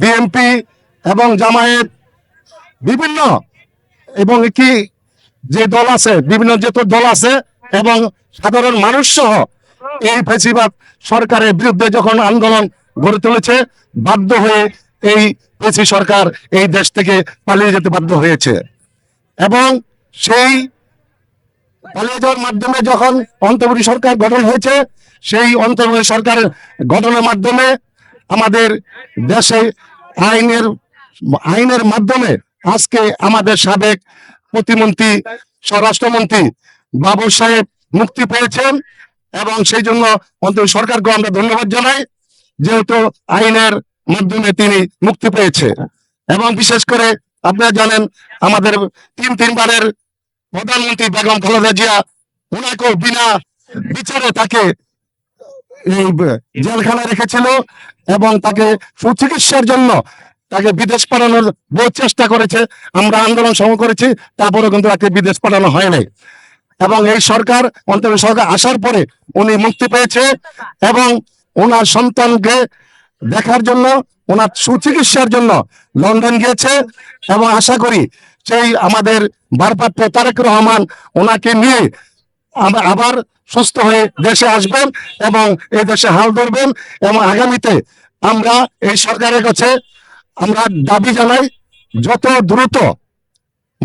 BNP এবং জামায়াত বিভিন্ন, এবং কি যে দল আছে, বিভিন্ন যে দল আছে, এবং সাধারণ মানুষ সহ এই ফেসিবাদ সরকারের বিরুদ্ধে যখন আন্দোলন গড়ে তুলেছে, বাধ্য হয়ে এই পেসি সরকার এই দেশ থেকে পালিয়ে যেতে বাধ্য হয়েছে। এবং সেই পালিয়ে যাওয়ার মাধ্যমে যখন অন্তর্বর্তী সরকার গঠন হয়েছে, সেই অন্তর্বর্তী সরকারের গঠনের মাধ্যমে আমাদের দেশে আইনের আইনের মাধ্যমে আজকে আমাদের সাবেক প্রতিমন্ত্রী, স্বরাষ্ট্রমন্ত্রী বাবু সাহেব মুক্তি পেয়েছেন এবং সেই জন্য অন্তর সরকারকে আমরা ধন্যবাদ জানাই, যেহেতু আইনের মাধ্যমে তিনি মুক্তি পেয়েছে। এবং বিশেষ করে আপনারা জানেন, আমাদের তিন তিনবারের প্রধানমন্ত্রী বেগম খালেদা জিয়া, ওনাকেও বিনা বিচারে তাকে জেলখানায় রেখেছিল এবং তাকে সুচিকিৎসার জন্য তাকে বিদেশ পাঠানোর বহু চেষ্টা করেছে। আমরা আন্দোলন সম করেছি, তারপরেও কিন্তু তাকে বিদেশ পাঠানো হয় নাই এবং এই সরকার অন্তর্বর্তী সরকার আসার পরে উনি মুক্তি পেয়েছে এবং ওনার সন্তানকে দেখার জন্য, ওনার সুচিকিৎসার জন্য লন্ডন গিয়েছে এবং আশা করি সেই আমাদের ভারপ্রাপ্ত তারেক রহমান ওনাকে নিয়ে আবার সুস্থ হয়ে দেশে আসবেন এবং এই দেশে হাল ধরবেন এবং আগামীতে আমরা এই সরকারের কাছে আমরা দাবি জানাই, যত দ্রুত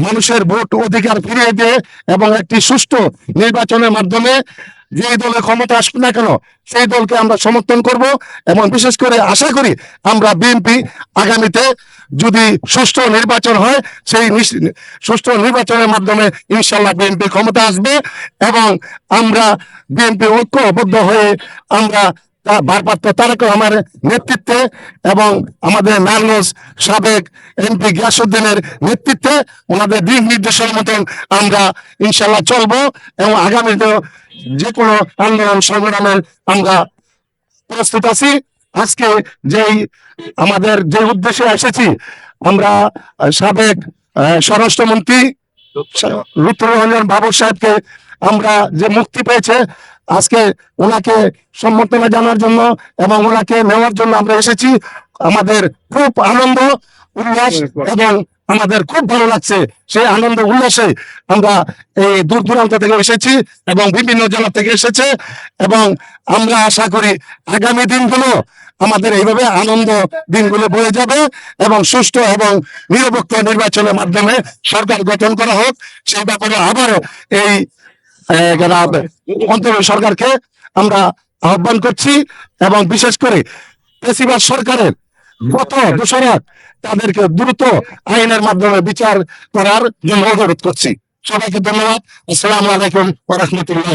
মানুষের ভোট অধিকার ফিরিয়ে দিয়ে এবং একটি সুষ্ঠু নির্বাচনের মাধ্যমে যে দলের ক্ষমতা আসবে না কেন, সেই দলকে আমরা সমর্থন করব এবং বিশেষ করে আশা করি আমরা বিএনপি আগামীতে যদি সুষ্ঠু নির্বাচন হয়, সেই সুষ্ঠু নির্বাচনের মাধ্যমে ইনশাল্লাহ বিএনপি ক্ষমতা আসবে এবং আমরা বিএনপি ঐক্যবদ্ধ হয়ে আমরা ভারপ্রাপ্ত তারেক রহমানের নেতৃত্বে এবং আমাদের নারায়ণগঞ্জ সাবেক এমপি গিয়াসুদ্দিনের নেতৃত্বে ওনাদের দিক নির্দেশের মতন আমরা ইনশাল্লাহ চলবো এবং আগামীতে যে কোনো আন্দোলন সংগ্রামের আমরা প্রস্তুত আছি। আজকে যেই আমাদের যে উদ্দেশ্যে এসেছি আমরা সাবেক স্বরাষ্ট্রমন্ত্রী লুৎফুর বাবু সাহেবকে আমরা যে মুক্তি পেয়েছে আজকে ওনাকে সম্বর্ধনা জানার জন্য এবং ওনাকে নেওয়ার জন্য আমরা এসেছি। আমাদের খুব আনন্দ, উল্লাস এবং আমাদের খুব ভালো লাগছে সেই আনন্দ, উল্লাসে আমরা এই দূর দূরান্ত থেকে এসেছি এবং বিভিন্ন জেলা থেকে এসেছে এবং আমরা আশা করি আগামী দিনগুলো আমাদের এইভাবে আনন্দ দিনগুলো বয়ে যাবে এবং সুষ্ঠু এবং নিরপেক্ষ নির্বাচনের মাধ্যমে সরকার গঠন করা হোক। সেই ব্যাপারে আবারও এই সরকারকে আমরা আহ্বান করছি এবং বিশেষ করে পেশিবাদ সরকারের গত দোষরা তাদেরকে দ্রুত আইনের মাধ্যমে বিচার করার জন্য অনুরোধ করছি। সবাইকে ধন্যবাদ। আসসালাম আলাইকুম রহমতুল্লাহ